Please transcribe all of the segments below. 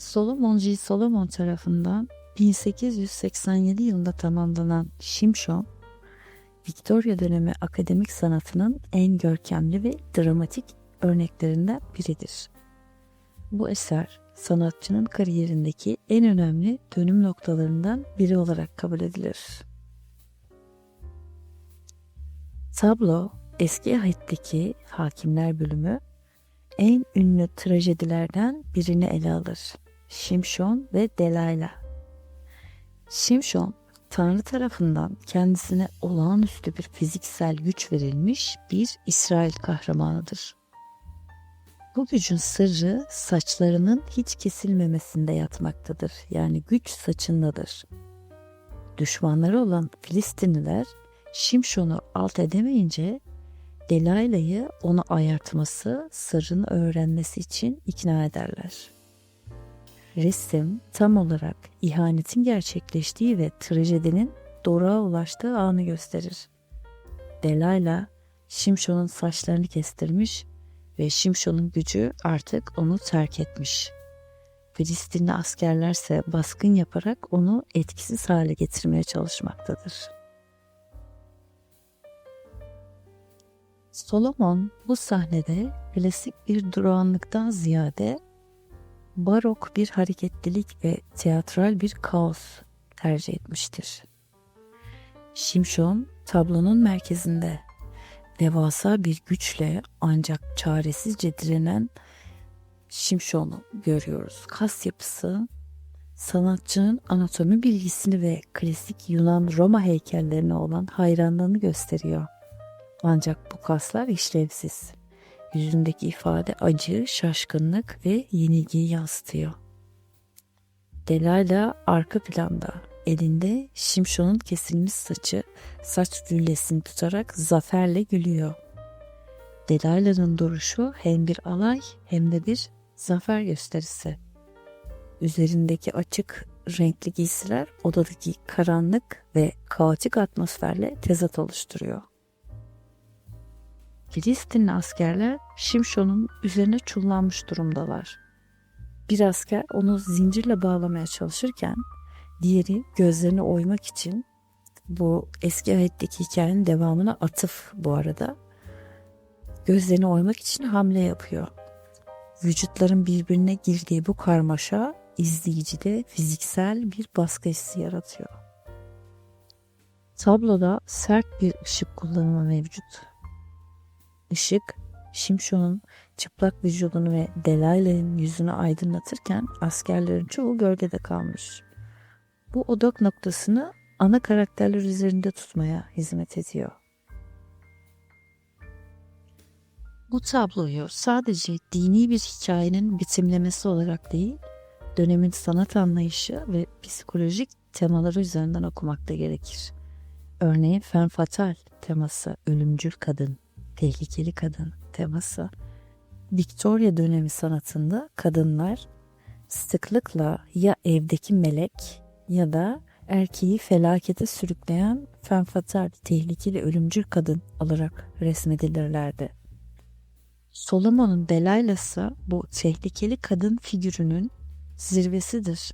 Solomon G. Solomon tarafından 1887 yılında tamamlanan Şimşon, Victoria dönemi akademik sanatının en görkemli ve dramatik örneklerinden biridir. Bu eser sanatçının kariyerindeki en önemli dönüm noktalarından biri olarak kabul edilir. Tablo, eski ahitteki hakimler bölümü en ünlü trajedilerden birini ele alır. Şimşon ve Delayla. Şimşon, Tanrı tarafından kendisine olağanüstü bir fiziksel güç verilmiş bir İsrail kahramanıdır. Bu gücün sırrı saçlarının hiç kesilmemesinde yatmaktadır. Yani güç saçındadır. Düşmanları olan Filistinliler Şimşon'u alt edemeyince Delayla'yı onu ayartması, sırrını öğrenmesi için ikna ederler. Resim tam olarak ihanetin gerçekleştiği ve trajedinin doruğa ulaştığı anı gösterir. Delayla Şimşon'un saçlarını kestirmiş ve Şimşon'un gücü artık onu terk etmiş. Filistinli askerlerse baskın yaparak onu etkisiz hale getirmeye çalışmaktadır. Solomon bu sahnede klasik bir durağanlıktan ziyade barok bir hareketlilik ve teatral bir kaos tercih etmiştir. Şimşon tablonun merkezinde devasa bir güçle ancak çaresizce direnen Şimşon'u görüyoruz. Kas yapısı sanatçının anatomi bilgisini ve klasik Yunan Roma heykellerine olan hayranlığını gösteriyor. Ancak bu kaslar işlevsiz. Yüzündeki ifade acı, şaşkınlık ve yenilgiyi yansıtıyor. Delayla arka planda elinde Şimşon'un kesilmiş saçı saç lülesini tutarak zaferle gülüyor. Delayla'nın duruşu hem bir alay hem de bir zafer gösterisi. Üzerindeki açık renkli giysiler odadaki karanlık ve kaotik atmosferle tezat oluşturuyor. Filistinli askerler Şimşon'un üzerine çullanmış durumdalar. Bir asker onu zincirle bağlamaya çalışırken diğeri gözlerini oymak için bu eski ayetteki hikayenin devamına atıf bu arada. Gözlerini oymak için hamle yapıyor. Vücutların birbirine girdiği bu karmaşa izleyicide fiziksel bir baskı hissi yaratıyor. Tabloda sert bir ışık kullanımı mevcut. Işık, Şimşon'un çıplak vücudunu ve Delayla'nın yüzünü aydınlatırken askerlerin çoğu gölgede kalmış. Bu odak noktasını ana karakterler üzerinde tutmaya hizmet ediyor. Bu tabloyu sadece dini bir hikayenin bitimlemesi olarak değil, dönemin sanat anlayışı ve psikolojik temaları üzerinden okumak da gerekir. Örneğin Femme Fatale teması, ölümcül kadın, tehlikeli kadın teması. Victoria dönemi sanatında kadınlar sıklıkla ya evdeki melek ya da erkeği felakete sürükleyen femme fatale, tehlikeli ölümcül kadın olarak resmedilirlerdi. Solomon'un Delayla'sı bu tehlikeli kadın figürünün zirvesidir.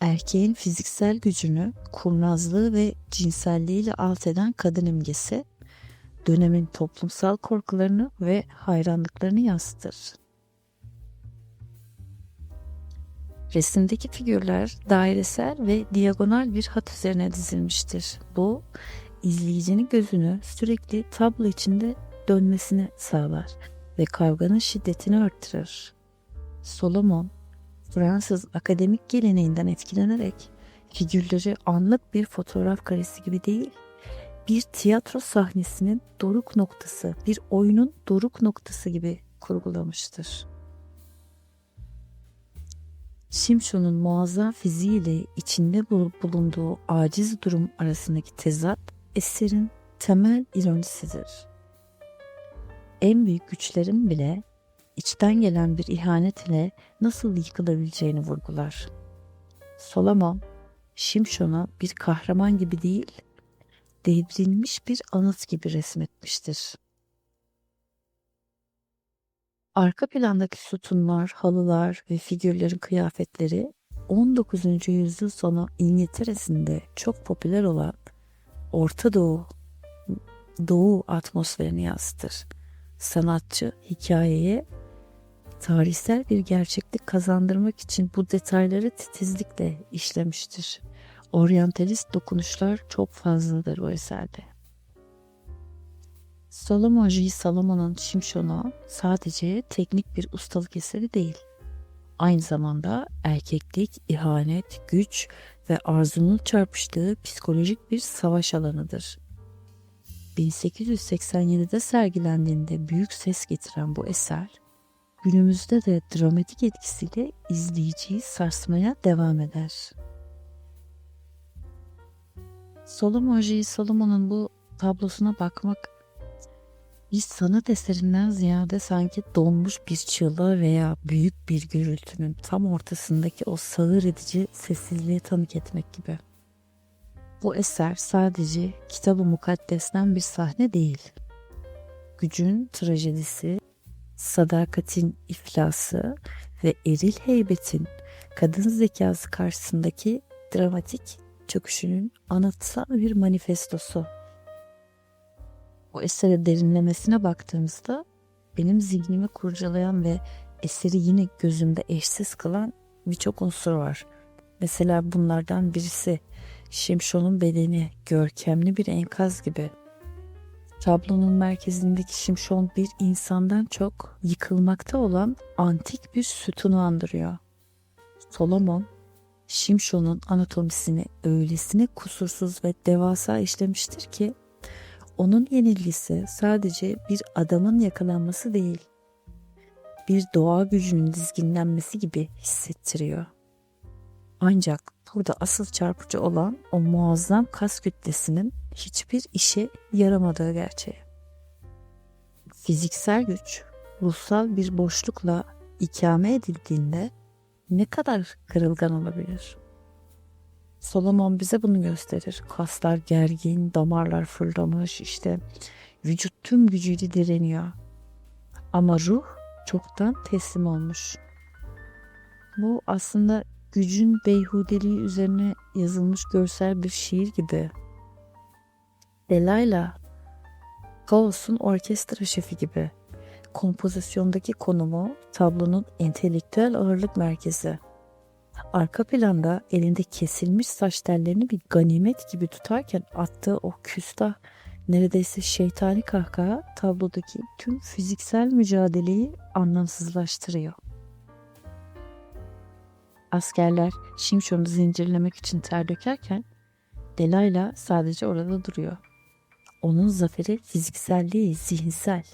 Erkeğin fiziksel gücünü, kurnazlığı ve cinselliğiyle alt eden kadın imgesi, dönemin toplumsal korkularını ve hayranlıklarını yansıtır. Resimdeki figürler dairesel ve diagonal bir hat üzerine dizilmiştir. Bu izleyicinin gözünü sürekli tablo içinde dönmesini sağlar ve kavganın şiddetini artırır. Solomon, Fransız akademik geleneğinden etkilenerek figürleri anlık bir fotoğraf karesi gibi değil, bir tiyatro sahnesinin doruk noktası, bir oyunun doruk noktası gibi kurgulamıştır. Şimşon'un muazzam fiziğiyle içinde bulunduğu aciz durum arasındaki tezat eserin temel ironisidir. En büyük güçlerin bile içten gelen bir ihanet ile nasıl yıkılabileceğini vurgular. Solomon, Şimşon'u bir kahraman gibi değil, devrilmiş bir anıt gibi resmetmiştir. Arka plandaki sütunlar, halılar ve figürlerin kıyafetleri 19. yüzyıl sonu İngiltere'sinde çok popüler olan Orta Doğu Doğu atmosferini yansıtır. Sanatçı hikayeye tarihsel bir gerçeklik kazandırmak için bu detayları titizlikle işlemiştir. Oryantalist dokunuşlar çok fazladır bu eserde. Solomon J. Salomon'un Şimşon'u sadece teknik bir ustalık eseri değil. Aynı zamanda erkeklik, ihanet, güç ve arzunun çarpıştığı psikolojik bir savaş alanıdır. 1887'de sergilendiğinde büyük ses getiren bu eser, günümüzde de dramatik etkisiyle izleyiciyi sarsmaya devam eder. Solomon J. Salomon'un bu tablosuna bakmak bir sanat eserinden ziyade sanki donmuş bir çığlığa veya büyük bir gürültünün tam ortasındaki o sağır edici sessizliğe tanık etmek gibi. Bu eser sadece kitabı mukaddesten bir sahne değil. Gücün trajedisi, sadakatin iflası ve eril heybetin kadın zekası karşısındaki dramatik çöküşünün anıtsal bir manifestosu. O esere derinlemesine baktığımızda benim zihnimi kurcalayan ve eseri yine gözümde eşsiz kılan birçok unsur var. Mesela bunlardan birisi Şimşon'un bedeni görkemli bir enkaz gibi. Tablonun merkezindeki Şimşon bir insandan çok yıkılmakta olan antik bir sütunu andırıyor. Solomon, Şimşon'un anatomisini öylesine kusursuz ve devasa işlemiştir ki onun yenilgisi sadece bir adamın yakalanması değil, bir doğa gücünün dizginlenmesi gibi hissettiriyor. Ancak burada asıl çarpıcı olan o muazzam kas kütlesinin hiçbir işe yaramadığı gerçeği. Fiziksel güç ruhsal bir boşlukla ikame edildiğinde ne kadar kırılgan olabilir? Solomon bize bunu gösterir. Kaslar gergin, damarlar fırlamış, işte vücut tüm gücüyle direniyor. Ama ruh çoktan teslim olmuş. Bu aslında gücün beyhudeliği üzerine yazılmış görsel bir şiir gibi. Delayla, Kaos'un orkestra şefi gibi. Kompozisyondaki konumu tablonun entelektüel ağırlık merkezi. Arka planda elinde kesilmiş saç tellerini bir ganimet gibi tutarken attığı o küstah neredeyse şeytani kahkaha tablodaki tüm fiziksel mücadeleyi anlamsızlaştırıyor. Askerler Şimşon'u zincirlemek için ter dökerken Delayla sadece orada duruyor. Onun zaferi fiziksel değil, zihinsel.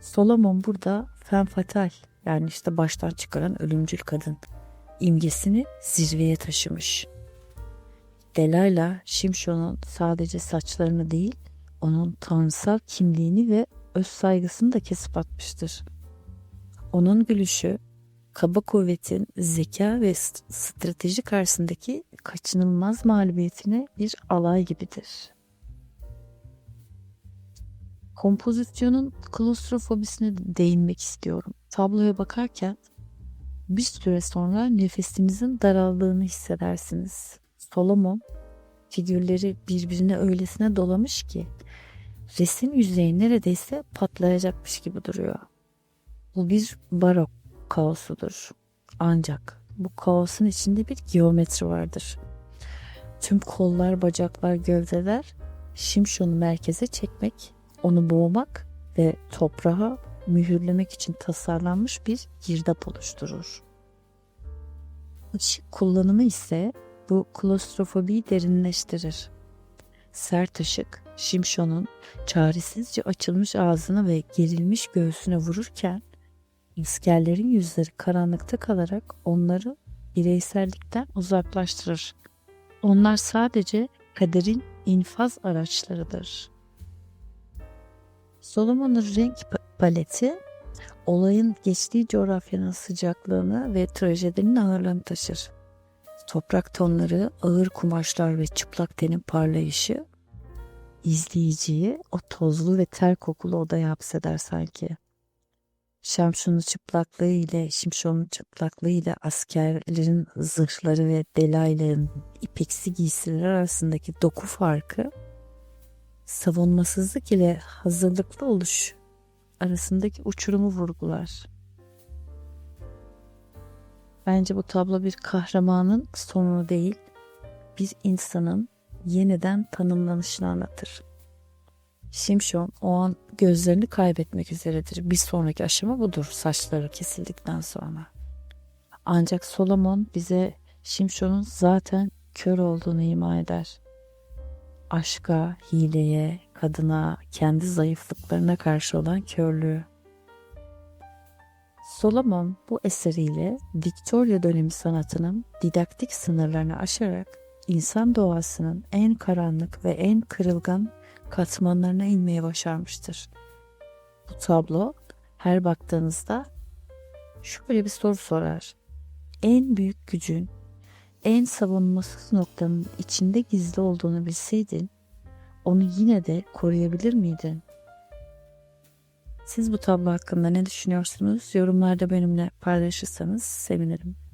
Solomon burada femme fatal yani işte baştan çıkaran ölümcül kadın imgesini zirveye taşımış. Delayla Şimşon'un sadece saçlarını değil, onun tanrısal kimliğini ve öz saygısını da kesip atmıştır. Onun gülüşü kaba kuvvetin zeka ve strateji karşısındaki kaçınılmaz mağlubiyetine bir alay gibidir. Kompozisyonun klostrofobisine değinmek istiyorum. Tabloya bakarken bir süre sonra nefesinizin daraldığını hissedersiniz. Solomon figürleri birbirine öylesine dolamış ki resim yüzeyi neredeyse patlayacakmış gibi duruyor. Bu bir barok kaosudur. Ancak bu kaosun içinde bir geometri vardır. Tüm kollar, bacaklar, gövdeler Şimşon'u merkeze çekmek, onu boğmak ve toprağa mühürlemek için tasarlanmış bir girdap oluşturur. Işık kullanımı ise bu klostrofobiyi derinleştirir. Sert ışık Şimşon'un çaresizce açılmış ağzına ve gerilmiş göğsüne vururken askerlerin yüzleri karanlıkta kalarak onları bireysellikten uzaklaştırır. Onlar sadece kaderin infaz araçlarıdır. Solomon'un renk paleti olayın geçtiği coğrafyanın sıcaklığını ve trajedinin ağırlığını taşır. Toprak tonları, ağır kumaşlar ve çıplak tenin parlayışı izleyiciyi o tozlu ve ter kokulu odaya hapseder sanki. Şamşun'un çıplaklığı ile Şimşon'un çıplaklığı ile askerlerin zırhları ve Delayların ipeksi giysileri arasındaki doku farkı savunmasızlık ile hazırlıklı oluş arasındaki uçurumu vurgular. Bence bu tablo bir kahramanın sonunu değil, bir insanın yeniden tanımlanışını anlatır. Şimşon o an gözlerini kaybetmek üzeredir. Bir sonraki aşama budur saçları kesildikten sonra. Ancak Solomon bize Şimşon'un zaten kör olduğunu ima eder. Aşka, hileye, kadına, kendi zayıflıklarına karşı olan körlüğü. Solomon bu eseriyle Victoria dönemi sanatının didaktik sınırlarını aşarak insan doğasının en karanlık ve en kırılgan katmanlarına inmeye başarmıştır. Bu tablo her baktığınızda şöyle bir soru sorar. En büyük gücün, en savunmasız noktanın içinde gizli olduğunu bilseydin, onu yine de koruyabilir miydin? Siz bu tablo hakkında ne düşünüyorsunuz? Yorumlarda benimle paylaşırsanız sevinirim.